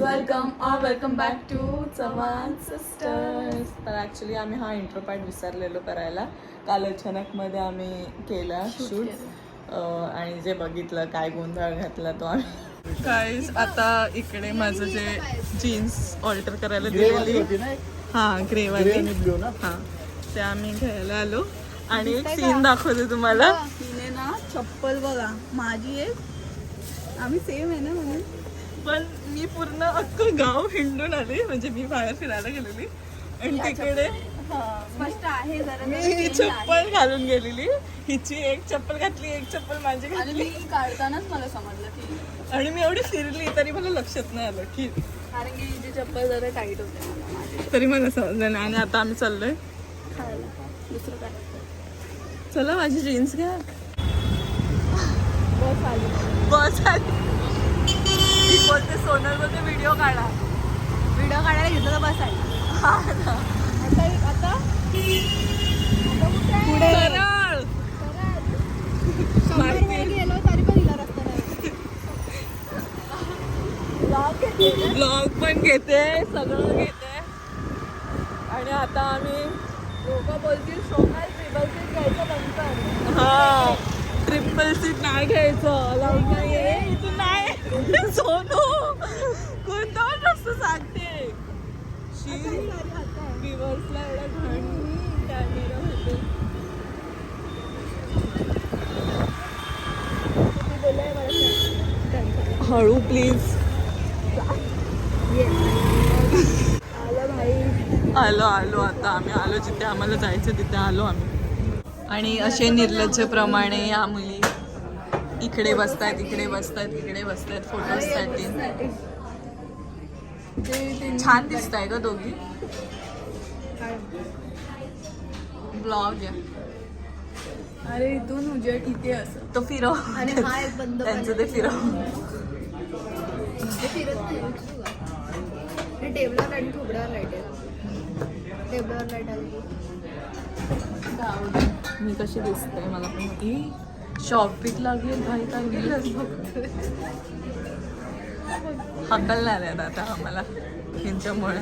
Welcome or welcome back to Chavan sisters तर actually आम्ही हा इंट्रो पार्ट विसरलेलो करायला. काल अचानकमध्ये आम्ही केला शूट आणि जे बघितलं काय गोंधळ घातला तो आम्ही गाईज आता इकडे माझं जे जीन्स ऑल्टर करायला दिलेली. हां ग्रेवाली हां ते आम्ही घ्यायला आलो. आणि एक सीन दाखवते तुम्हाला. तिने ना चप्पल बघा माझी एक. आम्ही सेम आहे ना म्हणून. पण मी पूर्ण अख्खं गाव हिंडून आली. म्हणजे मी बाहेर फिरायला गेलेली. आणि तिकडे स्पष्ट आहे जरा मी ही चप्पल घालून गेलेली. हिची एक चप्पल घातली एक चप्पल माझी आणि घातली. मी काढतानाच मला समजलं की आणि मी एवढी फिरली तरी मला लक्षात नाही आलं की कारण की हिची चप्पल जरा टाईट होते. मला माझी तरी मला समजलं नाही. आणि आता आम्ही चाललोय. खायला. दुसरं काय? चला माझी जीन्स घ्या. बस आली. बस आली. ती बोलते सोनल बोलते व्हिडिओ काढा. व्हिडिओ काढायला घेतलं तर बस आली. हा ना. आता आता? पुढे सरळ माहिती. गेलो तरी पण हिला रस्ता नाही. ब्लॉग पण घेते सगळं घेते. आणि आता आम्ही लोक बोलतील सोमवार ट्रिपल सीट घ्यायचं कर हा. ट्रिपल सीट नाही घ्यायचं. लावून इथून नाही. सोनू कोणता पण रस्ता सांगते शी दिवसला एवढा घण कॅमेरा होते. हळू प्लीज. आलो आलो आता आम्ही. आलो जिथे आम्हाला जायचं तिथे आलो आम्ही. आणि असे निर्लज्जप्रमाणे या मुली इकडे बसतायत इकडे बसतायत इकडे बसतायत फोटोसाठी छान दिसत आहे ग दोघी. ब्लॉग आहे. अरे इथून उजेड इथे असं? तो फिरव आणि हा एक बंद त्यांचं ते फिरव ते फिरत नाही? हे टेबलावर आणि खोबऱ्यावर लाइट आहे. टेबलावर लाइट आली मी कशी दिसते मला पण ई शॉपिंग लागेल भाई काय नाही आहेत आता आम्हाला यांच्यामुळे.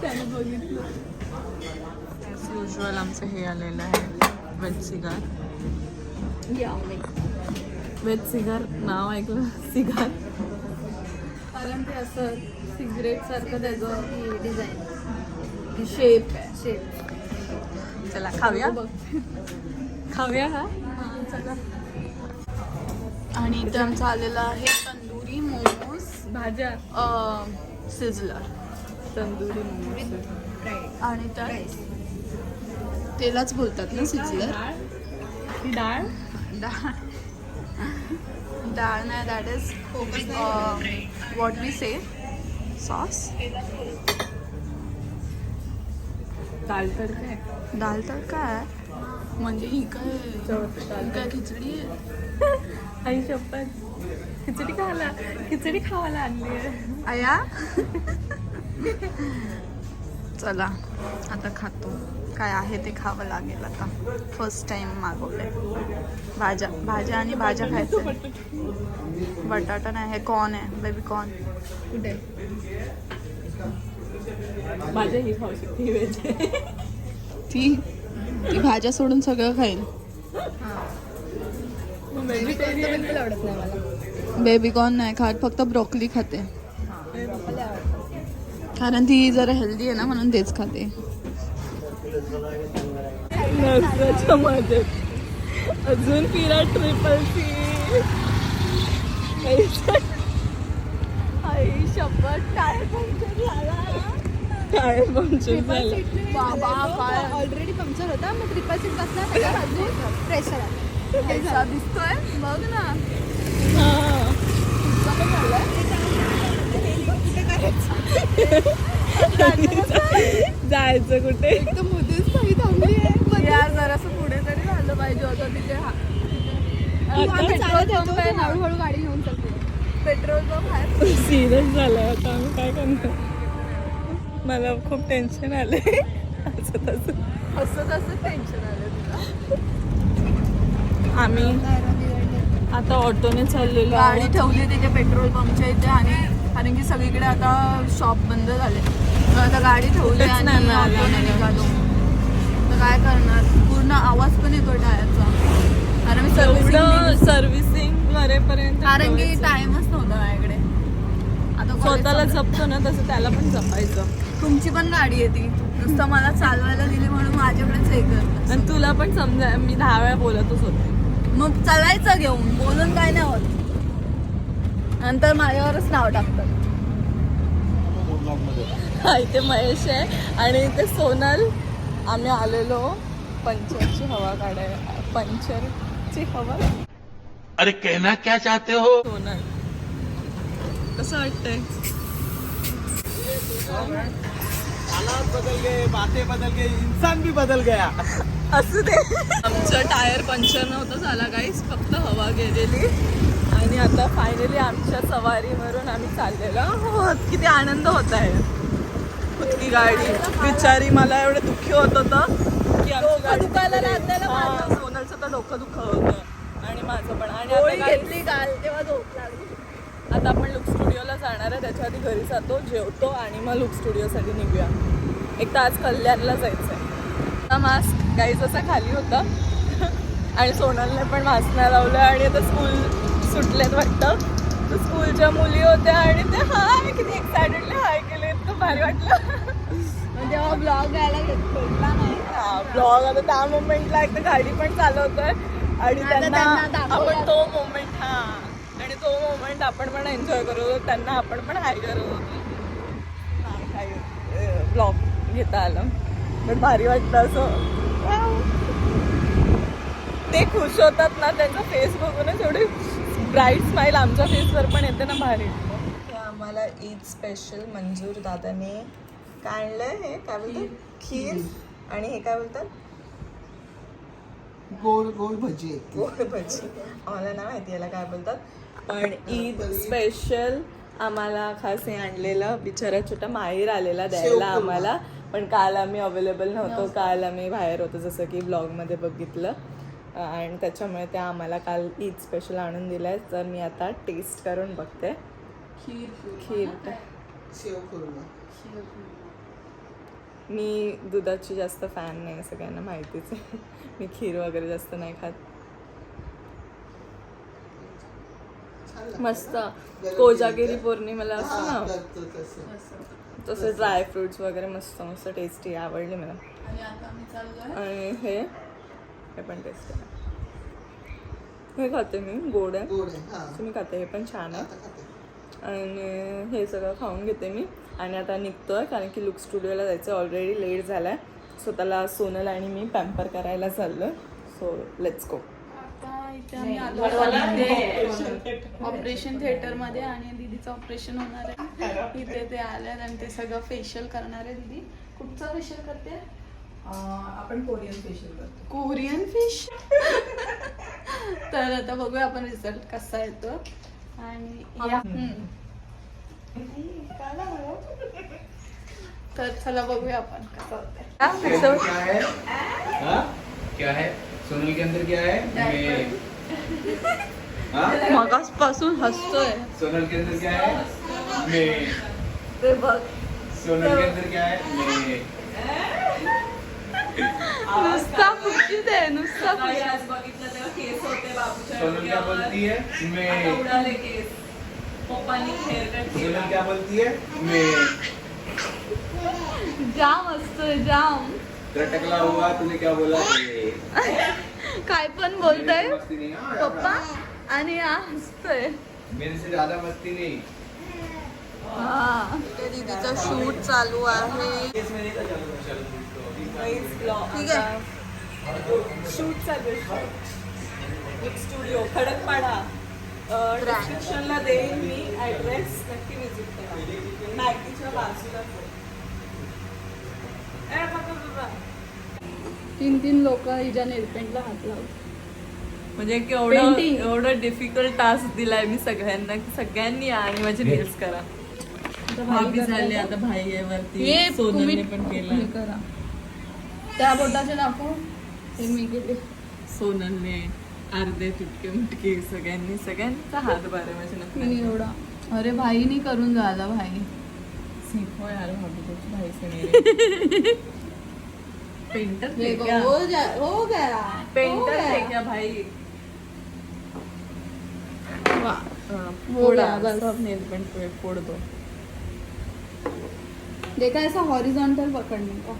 त्याने बघितलं. ॲज युजल आमचं हे आलेलं आहे वेज सिगार या वेज सिगार नाव ऐकलं? सिगार कारण ते असं सिगरेट सारखं त्याचं डिझाईन शेप आहे. शेप चला खाऊया? खाऊया हा? आणि इथे आमचा आलेला आहे भाज्या? सिझलर तंदुरी आणि त्यात? तेलाच बोलतात ना सिझलर ही डाळ? डाळ. डाळ नाही that is what we say sauce dal tadka आहे दाल तडका आहे म्हणजे ही काय काय खिचडी आहे? आई शपथ? खिचडी खायला खिचडी खावायला आणली आया? चला आता खातो. काय आहे ते खावं लागेल आता. फर्स्ट टाइम मागवलंय. भाज्या भाज्या आणि भाज्या खायचं बटाटा नाही हे कॉर्न आहे. बेबी कॉर्न कुठे? ही खाऊ शकते ही वेज. ती ती भाज्या सोडून सगळं खाईल आवडत नाही मला बेबी कॉर्न नाही खात फक्त ब्रोकली खाते. कारण ती जरा हेल्दी आहे ना म्हणून तेच खाते. अजून फिरा ट्रिपल सी आई शपथ टायर पंक्चर झाला. काय पंक्चर झालं. बाबा काय ऑलरेडी पंक्चर होता मग ट्रिपल सीट बसला त्याच्यावर अजून प्रेशर आला. दिसतोय बघ ना. हा. जायचं कुठे? एकदम मध्येच काही थांबली आहे. यार जरासं पुढे तरी झालं पाहिजे होतं तिथे हा. आता पेट्रोल पंप आहे हळूहळू गाडी घेऊन चालते पेट्रोल पंप आहे. सिरियस झालंय आता आम्ही काय करणार? मला खूप टेन्शन आले असं तसं. असं तसं टेन्शन आलं तुला. आम्ही आता ऑटोने चाललेलो गाडी. ठेवली त्याच्या पेट्रोल पंपच्या इथे आणि कारण की सगळीकडे आता शॉप बंद झाले. आता गाडी ठेवली आणि ऑटोने. निघालो. तर काय करणार? पूर्ण आवाज पण येतो टायरचा. कारण मी सर्व्हिसिंग सर्व्हिसिंग करेपर्यंत कारण की. टाइमच नव्हता माझ्याकडे. आता स्वतःला. जपतो ना तसं त्याला पण जपायचं. तुमची पण गाडी येते. नुसतं मला चालवायला दिली म्हणून माझ्याकडेच हे कर आणि तुला पण समजा मी दहा वेळा बोलतच होते. मग चालायचं घेऊन बोलून काय नाही होत. नंतर माझ्यावरच नाव टाकतात. हा इथे महेश आहे आणि इथे सोनल. आम्ही आलेलो पंचरची हवा काढाय पंचरची हवा. अरे कहना क्या चाहते हो? सोनल. कसं वाटतंय? हालात बदल गए बातें बदल गई इंसान भी बदल गया. असू दे. आमचं टायर पंक्चर नव्हतं झाला काहीच फक्त हवा गेलेली. आणि आता फायनली आमच्या सवारीवरून आम्ही चाललेलो आहोत. किती आनंद होत आहे. खुदकी गाडी. बिचारी मला एवढं दुःखी होत होतं की हा. सोनलचं तर डोकं दुःख होतं. आणि माझं पण. आणि घेतली काल तेव्हा झोप लागली. आता आपण लुक स्टुडिओला जाणार आहे. त्याच्या आधी घरी जातो जेवतो आणि मग लुक स्टुडिओसाठी निघूया. एक तर आज कल्याणला जायचं आहे मास्क काही जसा खाली होता. आणि सोनलने पण नाही लावलं आणि आता स्कूल सुटलेत वाटतं. तर स्कूलच्या मुली होत्या आणि ते हाय किती एक्सायटेडली हाय केले इतकं भारी वाटलं. म्हणजे तेव्हा ब्लॉग घ्यायला घेत भेटला नाही हा ब्लॉग आता त्या मोमेंटला एक तर गाडी पण चालवतोय. आणि त्यांना. आपण तो मोमेंट हा. आणि तो मोमेंट आपण पण एन्जॉय करत होतो. त्यांना आपण पण हाय करत होतो. ब्लॉग घेता आलं. पण भारी वाटतं असं. ते खुश होतात ना त्यांचा फेस बघूनच एवढी ब्राईट स्माईल आमच्या फेसवर पण येते ना भारी हे आम्हाला ईद स्पेशल मंजूर दादाने काय आणलंय हे काय बोलतात? खीर. आणि हे काय बोलतात? गोल गोल भजी. गोड भजी. आम्हाला नाही माहिती याला काय बोलतात. पण ईद स्पेशल आम्हाला खास हे आणलेलं. बिचारा छोटा माहीर आलेला द्यायला आम्हाला. पण काल आम्ही अवेलेबल नव्हतो. काल आम्ही बाहेर होतो जसं की ब्लॉगमध्ये बघितलं. आणि त्याच्यामुळे ते आम्हाला काल ईद स्पेशल आणून दिलं आहे तर मी आता टेस्ट करून बघते. खीर करून मी दुधाची जास्त फॅन नाही सगळ्यांना माहितीच आहे. मी खीर वगैरे जास्त नाही खात. मस्त. कोजागिरी पौर्णिमेला असतो ना? तसे ड्रायफ्रुट्स वगैरे मस्त मस्त टेस्टी आवडली मला. आणि हे हे पण टेस्टी आहे. हे खाते मी गोड आहे. गोड आहे हा. तुम्ही खाते हे पण छान आहे. आणि हे सगळं खाऊन घेते मी. आणि आता निघतोय कारण की लुक स्टुडिओला जायचं ऑलरेडी लेट झालाय. स्वतःला सोनल आणि मी पॅम्पर करायला चाललोय. सो लेट्स गो इथे आम्ही आलो. ऑपरेशन थिएटर मध्ये आणि दीदीचं ऑपरेशन होणार आहे. इथे ते आल्यात आणि ते सगळं फेशियल करणार आहे दीदी. कुठचं फेशियल करते. आपण कोरियन फेशियल करतो. कोरियन फिश तर आता बघूया आपण रिझल्ट कसा येतो. आणि. तर चला बघूया आपण कसं होतंय. क्या? है? हाँ? क्या है सोनल के अंदर क्या है मैं हाँ? मगासपासून हसतोय. सोनल के अंदर क्या है? मैं. ते बघ सोनल के अंदर क्या है? मैं. नुसता खुशीच आहे नुसता खुशी बघितलं तेव्हा केस होते बाबूच्या सोनल क्या बोलती है? आता मैं. उडाले केस. पप्पांनी हेअरकट केला. सोनल क्या बोलती है? मैं. जाम असतोय जाम. तेरा टकला हुआ तूने क्या बोला? ये? काय पण बोलताय. हाँ, पप्पा आणि हा हसतोय. मेरे से ज्यादा मस्ती नहीं. हा. दीदीचा शूट चालू आहे. ठीक आहे. शूट चालू आहे. स्टुडिओ खडकपाडा. डिस्क्रिप्शनला देईन मी ॲड्रेस नक्की विजिट करा. मॅगीच्या बाजूला. तीन तीन लोक हिच्या नेलपेंटला हात लावतात म्हणजे केवढं Painting. एवढं डिफिकल्ट टास्क दिलाय मी सगळ्यांना. की सगळ्यांनी या आणि माझे नेल्स करा. भाभी झाले आता भाई आहे वरती हे सोनलने तुम्ही पण केलं करा. त्या बोटाचे दाखव. हे मी केले. सोनलने अर्धे तुटके मुटके सगळ्यांनी सगळ्यांचा हात बारे माझ्या मी एवढा अरे भाईनी करून झाला भाई. सीखो यार भाभी कुछ भाई से मेरे पेंटर देखो, क्या हो जा हो गया पेंटर हो गया। क्या भाई. हाँ, फोड़ा बस। सब नेल पेंट पे फोड़ दो. देखा ऐसा हॉरिजॉन्टल पकड़ने का.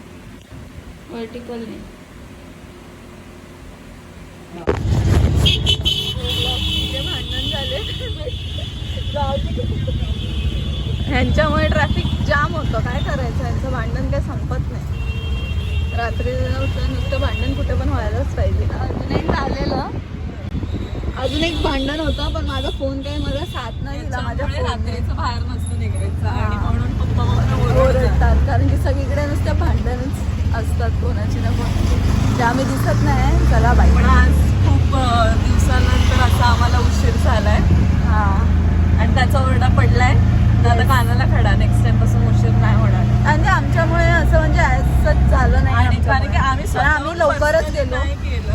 वर्टिकल नहीं. भांडण झाले ह्यांच्यामुळे ट्रॅफिक जाम होतं. काय करायचं? यांचं भांडण काही संपत नाही. रात्री नुसतं नुसतं भांडण कुठे पण व्हायलाच पाहिजे. अजून एक झालेलं. अजून एक भांडण होतं पण माझा फोन काही मला साथ नाही दिला माझ्या रात्रीचं बाहेर नसतं निघायचं आणि. म्हणून पप्पा ओरडतात. कारण की सगळीकडे नुसते भांडणच असतात कोणाची ना कोणाची. ते आम्ही दिसत नाही चला बाई पण आज खूप दिवसानंतर असा आम्हाला उशीर झालाय. हा. आणि त्याचा ओरडा पडलाय. आता कानाला खडा. नेक्स्ट टाइमपासून उशीर नाही होणार. आणि आमच्यामुळे असं म्हणजे असंच झालं नाही कारण की. आम्ही पण आम्ही लवकरच गेलो. नाही केलं.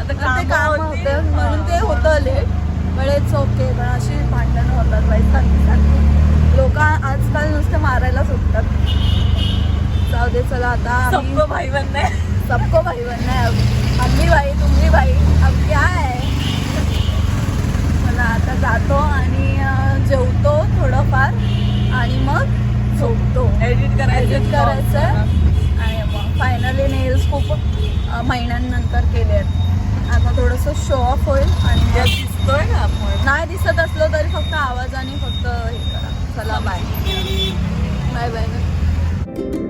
आता पण ते काम होती. म्हणून ते. होतं लेट बळेच ओके पण अशी भांडणं होतात बाई सारखी सारखी लोक आजकाल नुसते मारायला सुटतात. जाऊ दे चला आता आम्ही- सबको भाई बनना है सबको भाई बनना है अब भी भाई तुम भी भाई अब क्या है मला आता जातो आणि जेवतो थोडंफार आणि मग झोपतो. एडिट करायचं एडिट करायचं आणि मग फायनली नेल्स खूप महिन्यांनंतर केले आहेत आता थोडंसं शो ऑफ होईल आणि दिसतोय ना आपण. नाही दिसत असलं तरी फक्त आवाजाने फक्त हे करा. चला बाय बाय बाय